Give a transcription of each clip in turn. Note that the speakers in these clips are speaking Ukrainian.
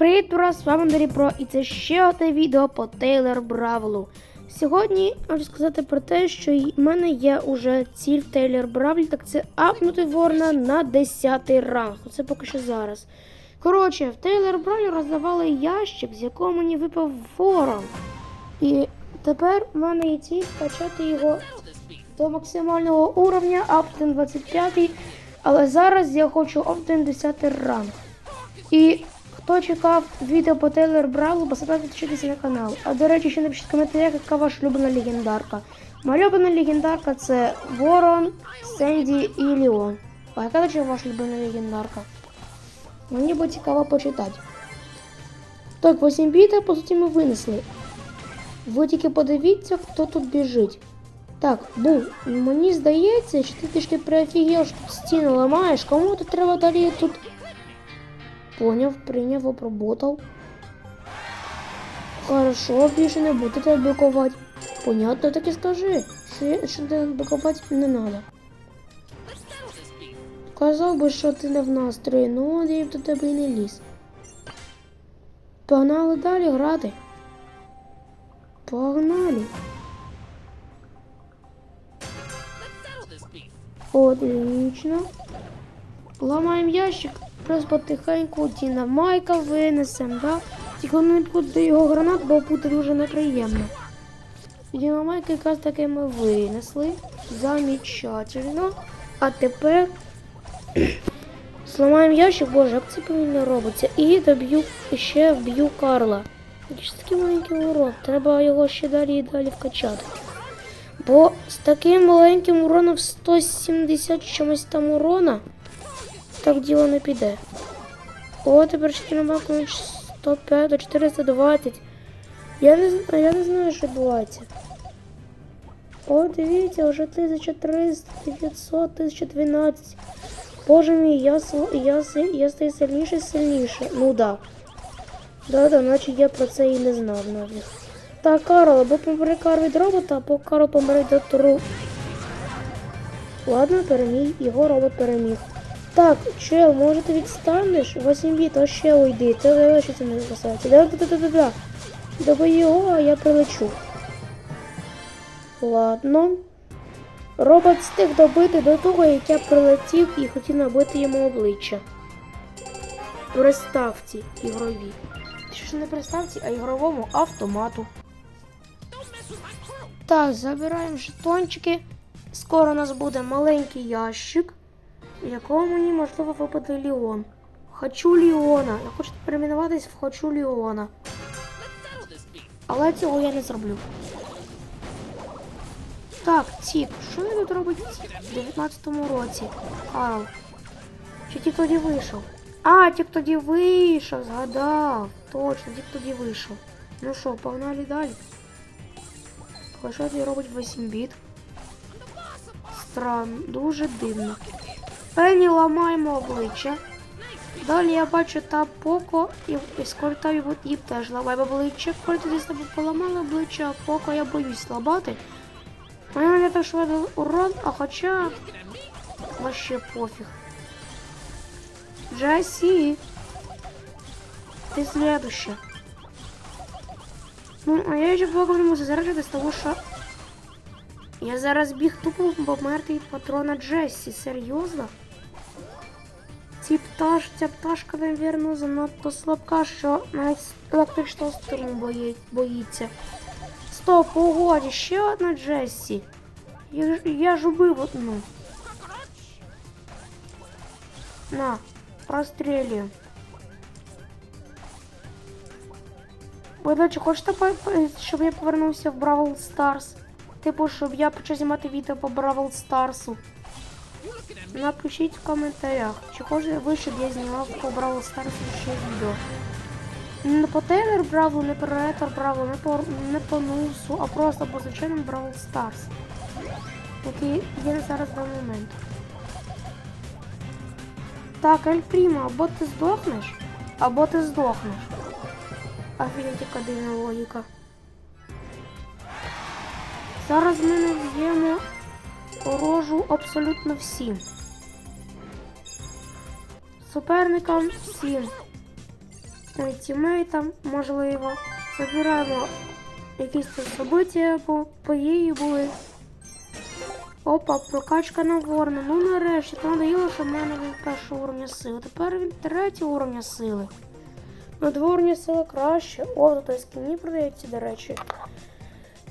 Привіт, брат, з вами Андрій Про, і це ще одне відео по Тейлор Бравлу. Сьогодні хочу сказати про те, що в мене є уже ціль в Тейлор Бравлі, так це апнути Ворона на 10 ранг. Це поки що зараз. Коротше, в Тейлор Бравлі роздавали ящик, з якого мені випав Ворон. І тепер в мене є ціль качати його до максимального уровня, аптен 25, але зараз я хочу аптен 10 ранг. І хто чекав відео по Тейлор Бравлу, поставте підписатися на канал. А до речі, ще напишіть в коментарях, яка ваша улюблена легендарка. Моя улюблена легендарка це Ворон, Сенді і Ліон. А яка до ваша улюблена легендарка? Мені буде цікаво почитати. Так, 8 біта, по суті, ми винесли. Ви тільки подивіться, хто тут біжить. Так, Бу, мені здається, що ти трішки приофігів, що тут стіну ламаєш. Кому тут треба далі тут Поняв, прийняв, обработав. Хорошо, більше не буду тебе блокувати. Понятно, так і скажи. Що, що тебе блокувати не треба. Казав би, що ти не в настрої, ну я б до тебе і не ліз. Погнали далі грати. Погнали. Отлично. Ламаємо ящик, плюс потихеньку Діна Майка винесемо, да? Тільки не буде його гранат, бо буде дуже неприємно. Діна Майка якраз таки ми винесли. Замечательно. А тепер зламаємо ящик, боже, як це повинно робиться. І доб'ю, ще вб'ю Карла. Ж такий маленький урон, треба його ще далі і далі вкачати. Бо з таким маленьким уроном в 170 чимось там урона так діло не піде. О, тепер ще кіломаку 105 до 420. Я не знаю, я не знаю, що відбувається. О, дивіться, вже 1300, 900, 1012. Боже мій, я, я, я стаю сильніше і сильніше. Ну да. Да-да, наче я про це і не знав навіть. Так, Карл, або помре Карл від робота, або Карл помре до тру. Ладно, переміг, його робот переміг. Так, чел, може ти відстанеш? 8 біт, а ще уйди. Давай, це не касається. Да, да, да, да, да. Добий його, а я прилечу. Ладно. Робот встиг добити до того, як я прилетів і хотів набити йому обличчя. Приставці ігрові. Що ж не приставці, а ігровому автомату. Так, забираємо жетончики. Скоро у нас буде маленький ящик, в якому мені можливо випаде Ліон. Хочу Ліона. Я хочу перейменуватись в Хочу Ліона. Але цього я не зроблю. Так, Тік, що він тут робить в 19-му році? Карл. Чи Тік тоді вийшов? А, Тік тоді вийшов, згадав. Точно, Тік тоді вийшов. Ну що, погнали далі. Тоді робить 8 біт? Странно, дуже дивно. Пені ламаємо обличчя. Далі я бачу та Поко і, і його і теж ламаємо обличчя. Тоді з тобою поламали обличчя, а Поко я боюсь ламати. У мене не так швидко урон, а хоча вообще пофіг. Джасі. Ти следующая. Ну, а я ще поговоримо заражити з того, що я зараз біг тупо померти від патрона Джессі. Серйозно? Ці пташ, ця пташка, напевно, занадто слабка, що навіть електричного струму бої, боїться. Стоп, погоді, ще одна Джессі. Я, я ж убив одну. На, прострілюю. Ви, до речі, хочете, щоб я повернувся в Бравл Старс? Типу, щоб я почав знімати відео по Бравл Старсу. Напишіть в коментарях, чи хочете ви, щоб я знімав по Бравл Старсу ще відео. Не по Тейлор Бравлу, не по Ретор Бравлу, не по, не по Нусу, а просто по звичайному Бравл Старс. Який є зараз даний момент. Так, Ель Прімо, або ти здохнеш, або ти здохнеш. Офігеть, яка дивна логіка. Зараз ми не вб'ємо рожу абсолютно всім. Суперникам всім. е, тімейтам, можливо. Забираємо якісь тут события по події були. Опа, прокачка на ворона. Ну нарешті, то надоїло, що в мене він першого уровня сили. Тепер він третього уровня сили. На два уровня сили краще. О, і скіні продається, до речі.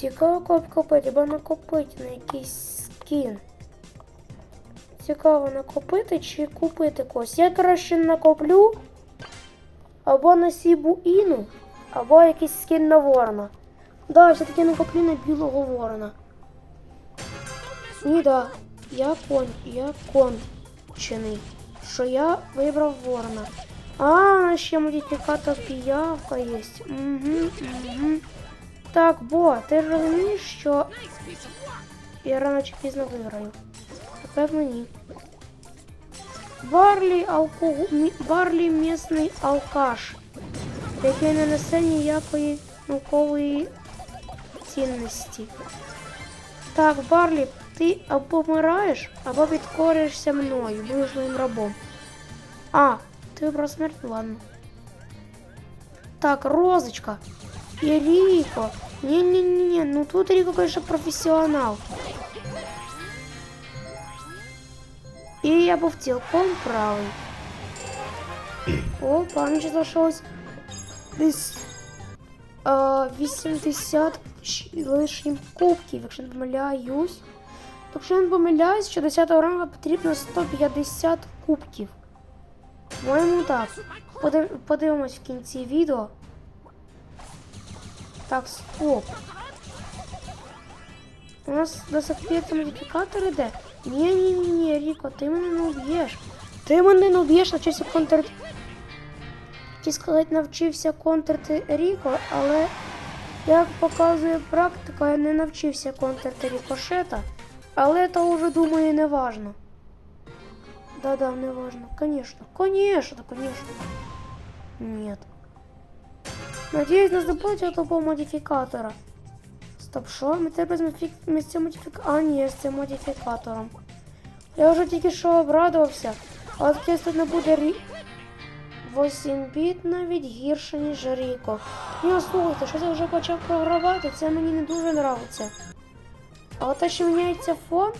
Цікаво коп купити, або накопити на якийсь скін. Цікаво накопити чи купити когось. Я краще накоплю або на Сібу Іну, або якийсь скін на ворона. Да, все-таки накоплю на білого ворона. Ні, да. Я кон, я кончений. Що я вибрав ворона. А, ще модифікатор піявка є. Угу, угу. Так, бо, ти розумієш, що я рано чи пізно виграю. Напевно, ні. Барлі алкогу... Барлі місний алкаш, який не несе ніякої наукової цінності. Так, Барлі, ти або помираєш, або підкоришся мною, будеш моїм рабом. А, ти вибрав смерть, ладно. Так, Розочка. І Ріко. Ні-ні-ні, ну тут Ріко, конечно, професіонал. І я був цілком правий. О, пам'ять залишилось десь а, 80 ч- лишнім кубків, якщо не помиляюсь. Якщо не помиляюсь, що 10 ранга потрібно 150 кубків. По-моєму, так. Подив- Подивимось в кінці відео. Так, стоп. У нас до сих пір там модифікатор іде. Ні, ні, ні, ні, Ріко, ти мене не уб'єш. Ти мене не уб'єш, навчився контрити. Хотів сказати, навчився контрити Ріко, але як показує практика, я не навчився контрити рікошета. Але то вже думаю не важно. Да-да, не важно. Конечно. Конечно, конечно. Нет. Надеюсь, нас добавить того модифікатора. Стоп, що? Ми треба з модифікатором. А, ні, з цим модифікатором. Я вже тільки що обрадувався. А от якщо тут не буде рі... 8 біт навіть гірше, ніж Ріко. Ні, слухайте, щось я вже почав програвати, це мені не дуже подобається. А от те, що міняється фон,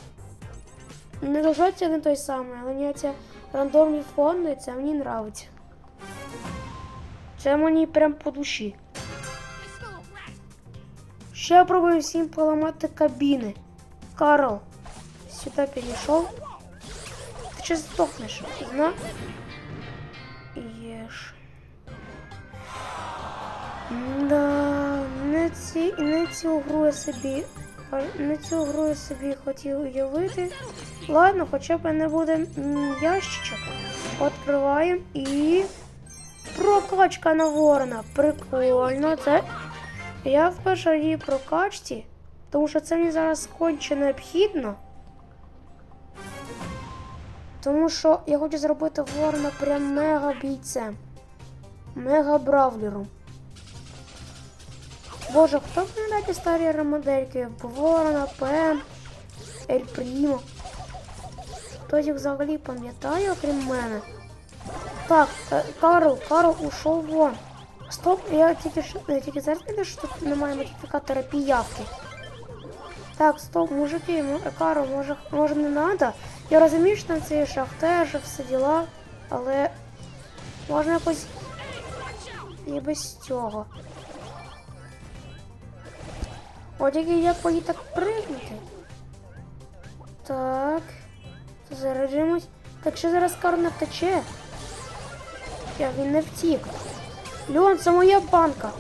не лежаться не той самий, але міняється рандомні фони, це мені подобається. Це мені прям по душі. Ще я пробую всім поламати кабіни. Карл, сюди підійшов. Ти чи здохнеш? Зна? Єш. Да, не, ці, не цю гру я собі. Не цю гру я собі хотів уявити. Ладно, хоча б не буде ящичок. Відкриваємо і. Прокачка на ворона. Прикольно. Це я вперше її прокачці, тому що це мені зараз конче необхідно. Тому що я хочу зробити ворона прям мега бійцем. Мега бравлером. Боже, хто пам'ятає старі модельки? Ворона, Пен, Ель Прімо. Хтось їх взагалі пам'ятає, окрім мене. Так, е, Карл, Карл ушов вон. Стоп, я тільки я тільки зараз не що тут немає модифікатора піявки. Так, стоп, мужики, м- Карл, може, може не треба. Я розумію, що там це шахтер, все діла, але можна якось і без цього. От як по ній так пригнути. Так. Заряджимось. Так що зараз Карл не втече. Я він не втік. Леон, це моя банка.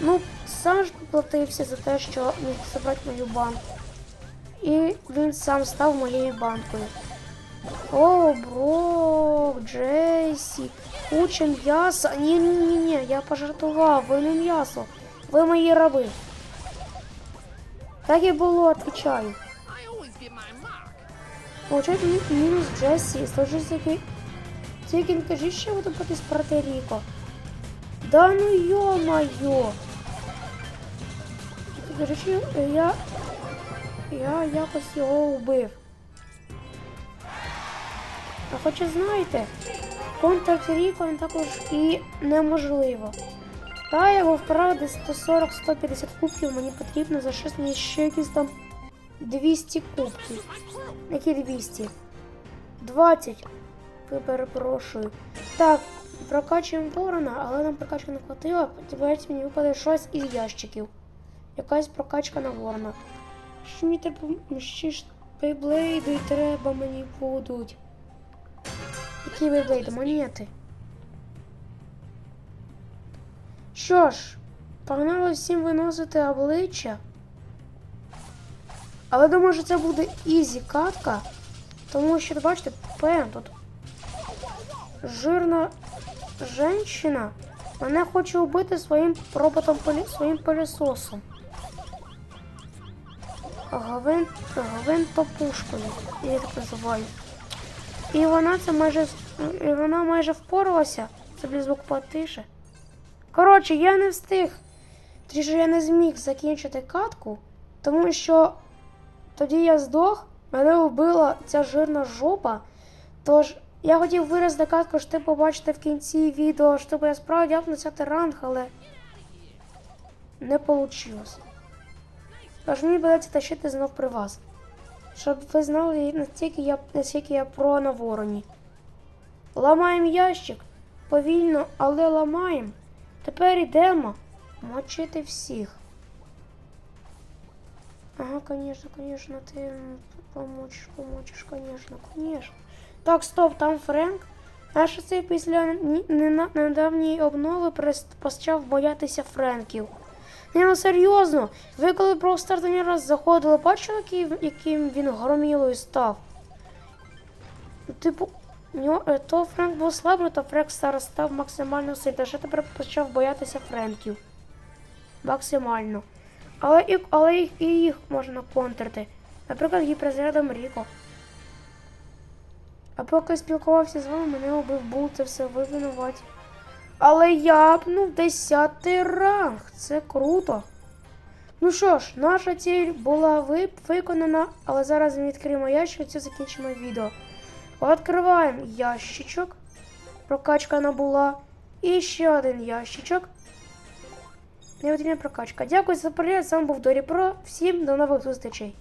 Ну, сам ж поплатився за те, що міг забрати мою банку. І він сам став моєю банкою. О, Брок, Джейсі, куча м'яса. Ні, ні, ні, ні, я пожартував, ви не м'ясо. Ви мої раби. Так і було, відповідаю. Mark. Мінус Джесі, сложись який. Тільки не кажи, що буду проти проти Ріко. Да ну! Тільки кажи, що я. Я якось його вбив. А хоча знаєте, Контракт Ріко він також і неможливо. Та його вправди 140-150 кубків мені потрібно за щось мені ще якісь там 200 кубків. Які 200? 20. Перепрошую. Так, прокачуємо ворона, але нам прокачки не хватило. Сподіваюся, мені випаде щось із ящиків. Якась прокачка на ворона. Що мені треба. Ще ж бейблейди треба мені будуть. Які бейблейди? Монети. Що ж, погнали всім виносити обличчя. Але думаю, що це буде ізі катка. Тому що, бачите, пен тут жирна жінка мене хоче вбити своїм роботом полі... своїм пилісосом. Гвин... Гвинтопушкою, я так називаю. І вона це майже і вона майже впоралася. Це звук потише. Коротше, я не встиг. Точніше, я не зміг закінчити катку, тому що тоді я здох, мене вбила ця жирна жопа. Тож я хотів вирізати катку, щоб ти побачите в кінці відео, щоб я справді на 10 ранг, але не вийшло. Тож мені придеться тащити знов при вас. Щоб ви знали, наскільки я, наскільки я про на вороні. Ламаємо ящик. Повільно, але ламаємо. Тепер йдемо мочити всіх. Ага, конечно, ты м, помочишь, помочишь, конечно, конечно. Так, стоп, там Френк. Аж це після недавньої обнови почав боятися Френків. Ні, ну серйозно, ви коли про останній раз заходили, бачили, який, яким він громілою став? Типу, е, то Френк був слабий, то Френк зараз став максимально сильним. Ще тепер почав боятися Френків. Максимально. Але, і, але їх, і їх можна контрити. Наприклад, гіперзарядом Ріко. А поки спілкувався з вами, мене убив Бул, це все ви. Але я апнув 10 ранг. Це круто. Ну що ж, наша ціль була ви- виконана, але зараз ми відкриємо ящик і закінчимо відео. Відкриваємо ящичок. Прокачка набула. І ще один ящичок. Не потрібна прокачка. Дякую за перегляд. З вами був Дорі Про. Всім до нових зустрічей.